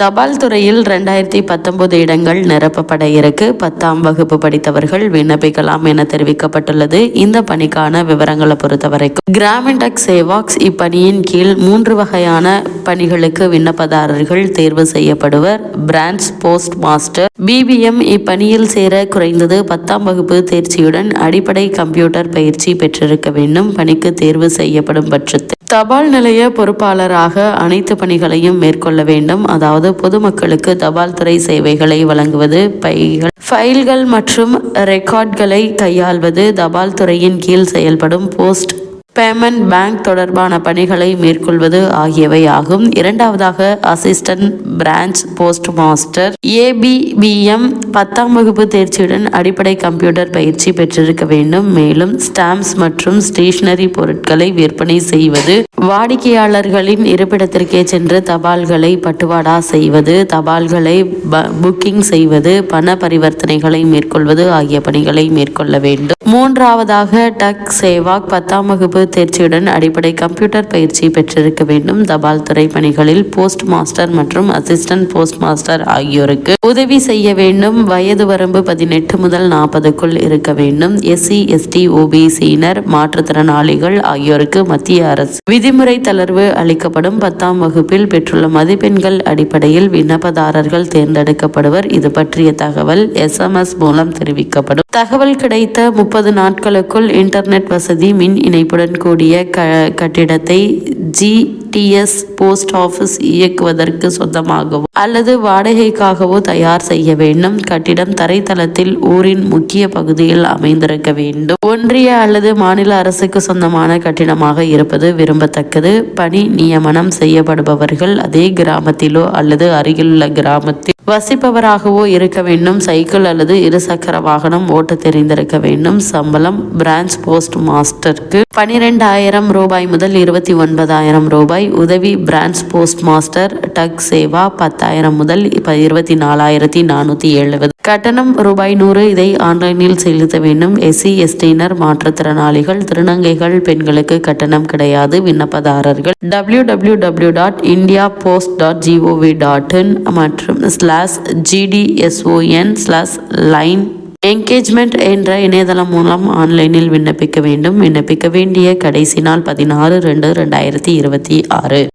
தபால் துறையில் ரெண்டாயிரத்தி பத்தொன்பது இடங்கள் நிரப்பப்பட இருக்கு பத்தாம் வகுப்பு படித்தவர்கள் விண்ணப்பிக்கலாம் என தெரிவிக்கப்பட்டுள்ளது. இந்த பணிக்கான விவரங்களை பொறுத்தவரைக்கும் கிராமின் டெக் சேவாக்ஸ் இப்பணியின் கீழ் மூன்று வகையான பணிகளுக்கு விண்ணப்பதாரர்கள் தேர்வு செய்யப்படுவர். பிரான்ச் போஸ்ட் மாஸ்டர் பிபிஎம் இப்பணியில் சேர குறைந்தது பத்தாம் வகுப்பு தேர்ச்சியுடன் அடிப்படை கம்ப்யூட்டர் பயிற்சி பெற்றிருக்க வேண்டும். பணிக்கு தேர்வு செய்யப்படும் பட்சத்தில் தபால் நிலைய பொறுப்பாளராக அனைத்து பணிகளையும் மேற்கொள்ள வேண்டும். அதாவது பொதுமக்களுக்கு தபால் துறை சேவைகளை வழங்குவது பைகள் ஃபைல்கள் மற்றும் ரெக்கார்ட்களை கையாள்வது தபால் துறையின் கீழ் செயல்படும் போஸ்ட் பேமெண்ட் பேங்க் தொடர்பான பணிகளை மேற்கொள்வது ஆகியவை ஆகும் இரண்டாவதாக assistant branch post master A B P M பத்தாம் வகுப்பு தேர்ச்சியுடன் அடிப்படை கம்ப்யூட்டர் பயிற்சி பெற்றிருக்க வேண்டும். மேலும் ஸ்டாம்ப்ஸ் மற்றும் ஸ்டேஷனரி பொருட்களை விற்பனை செய்வது வாடிக்கையாளர்களின் இருப்பிடத்திற்கே சென்று தபால்களை பட்டுவாடா செய்வது தபால்களை புக்கிங் செய்வது பண பரிவர்த்தனைகளை மேற்கொள்வது ஆகிய பணிகளை மேற்கொள்ள வேண்டும். மூன்றாவதாக டக் சேவாக் பத்தாம் வகுப்பு தேர்ச்சியுடன் அடிப்படை கம்ப்யூட்டர் பயிற்சி பெற்றிருக்க வேண்டும். தபால் துறை பணிகளில் போஸ்ட் மாஸ்டர் மற்றும் அசிஸ்டன்ட் போஸ்ட் மாஸ்டர் ஆகியோருக்கு உதவி செய்ய வேண்டும். வயது வரம்பு பதினெட்டு முதல் நாற்பதுக்குள் இருக்க வேண்டும். எஸ்சி எஸ்டி ஓபிசியினர் மாற்றுத்திறனாளிகள் ஆகியோருக்கு மத்திய அரசு விதிமுறை தளர்வு அளிக்கப்படும். பத்தாம் வகுப்பில் பெற்றுள்ள மதிப்பெண்கள் அடிப்படையில் விண்ணப்பதாரர்கள் தேர்ந்தெடுக்கப்படுவர். இது பற்றிய தகவல் எஸ்எம்எஸ் மூலம் தெரிவிக்கப்படும். தகவல் கிடைத்த முப்பது முப்பது நாட்களுக்குள் இன்டர்நெட் வசதி மின் இணைப்புடன் கூடிய க கட்டிடத்தை ஜிடிஎஸ் போஸ்ட் ஆஃபீஸ் இயக்குவதற்கு சொந்தமாகவோ அல்லது வாடகைக்காகவோ தயார் செய்ய வேண்டும். கட்டிடம் தரைத்தளத்தில் ஊரின் முக்கிய பகுதியில் அமைந்திருக்க வேண்டும். ஒன்றிய அல்லது மாநில அரசுக்கு சொந்தமான கட்டிடமாக இருப்பது விரும்பத்தக்கது. பணி நியமனம் செய்யப்படுபவர்கள் அதே கிராமத்திலோ அல்லது அருகிலுள்ள கிராமத்தில் வசிப்பவராகவோ இருக்க வேண்டும். சைக்கிள் அல்லது இருசக்கர வாகனம் ஓட்ட தெரிந்திருக்க வேண்டும். சம்பளம் பிரான்ச் போஸ்ட் மாஸ்டருக்கு பனிரெண்டாயிரம் ரூபாய் முதல் இருபத்தி ஒன்பதாயிரம் ரூபாய். உதவி branch post master Dak Seva பத்தாயிரம் முதல் இருபத்தி நாலாயிரத்தி நானூத்தி எழுபது கட்டணம் ரூபாய் நூறு. இதை ஆன்லைனில் செலுத்த வேண்டும். எஸ்சி எஸ்டியினர் மாற்றுத்திறனாளிகள் திருநங்கைகள் பெண்களுக்கு கட்டணம் கிடையாது. விண்ணப்பதாரர்கள் W W W dot India post dot G O V dot in மற்றும் slash G D S O N slash line engagement என்ற இணையதளம் மூலம் ஆன்லைனில் விண்ணப்பிக்க வேண்டும். விண்ணப்பிக்க வேண்டிய கடைசி நாள் பதினாறு ரெண்டு ரெண்டாயிரத்தி இருபத்தி ஆறு.